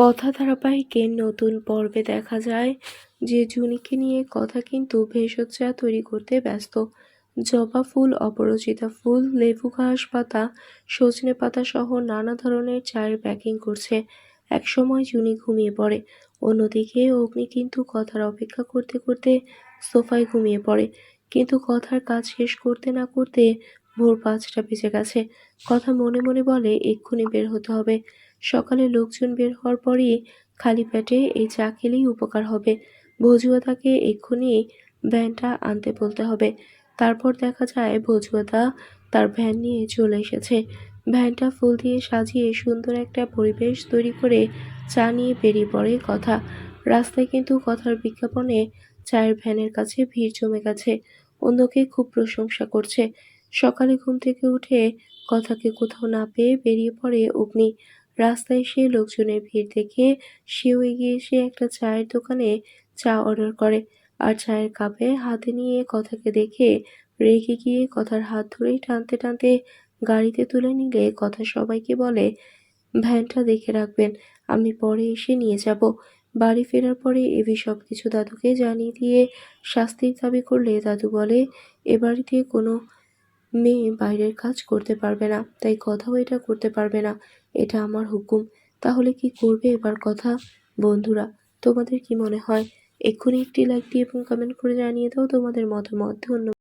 কথা ধারাবাহিকের নতুন পর্বে দেখা যায় যে জুনিকে নিয়ে কথা কিন্তু ভেষজ চা তৈরি করতে ব্যস্ত। জবা ফুল, অপরাজিতা ফুল, লেবু ঘাস পাতা, সজনে পাতা সহ নানা ধরনের চায়ের প্যাকিং করছে। একসময় জুনি ঘুমিয়ে পড়ে, অন্যদিকে অগ্নি কিন্তু কথার অপেক্ষা করতে করতে সোফায় ঘুমিয়ে পড়ে। কিন্তু কথার কাজ শেষ করতে না করতে ভোর পাঁচটা বেজে গেছে। কথা মনে মনে বলে, এক্ষুনি বের হতে হবে। সকালে লোকজন বের হওয়ার পরই খালি পেটে এই চা খেলেই উপকার হবে। ভজুয়াদাকে এক্ষুনি ভ্যানটা আনতে বলতে হবে। তারপর দেখা যায় ভজুয়াদা তার ভ্যান নিয়ে চলে এসেছে। ভ্যানটা ফুল দিয়ে সাজিয়ে সুন্দর একটা পরিবেশ তৈরি করে চা নিয়ে বেরিয়ে পড়ে কথা। রাস্তায় কিন্তু কথার বিজ্ঞাপনে চায়ের ভ্যানের কাছে ভিড় জমে গেছে। অন্যকে খুব প্রশংসা করছে। সকালে ঘুম থেকে উঠে কথাকে কোথাও না পেয়ে বেরিয়ে পড়ে অগ্নি। রাস্তায় সে লোকজনের ভিড় দেখে সেও এগিয়ে এসে একটা চায়ের দোকানে চা অর্ডার করে আর চায়ের কাপে হাতে নিয়ে কথাকে দেখে রেগে গিয়ে কথার হাত ধরেই টানতে টানতে গাড়িতে তুলে নিলে কথা সবাইকে বলে, ভ্যানটা দেখে রাখবেন, আমি পরে এসে নিয়ে যাব। বাড়ি ফেরার পরে এবি সব কিছু দাদুকে জানিয়ে দিয়ে শাস্তির দাবি করলে দাদু বলে, এ বাড়িতে কোনো মেয়ে বাইরের কাজ করতে পারবে না, তাই কথাও এটা করতে পারবে না। এটা আমার হুকুম। তাহলে কি করবে এবার কথা? বন্ধুরা, তোমাদের কি মনে হয়? এক্ষুনি একটি লাইক দিয়ে এবং কমেন্ট করে জানিয়ে দাও তোমাদের মতামত। ধন্যবাদ।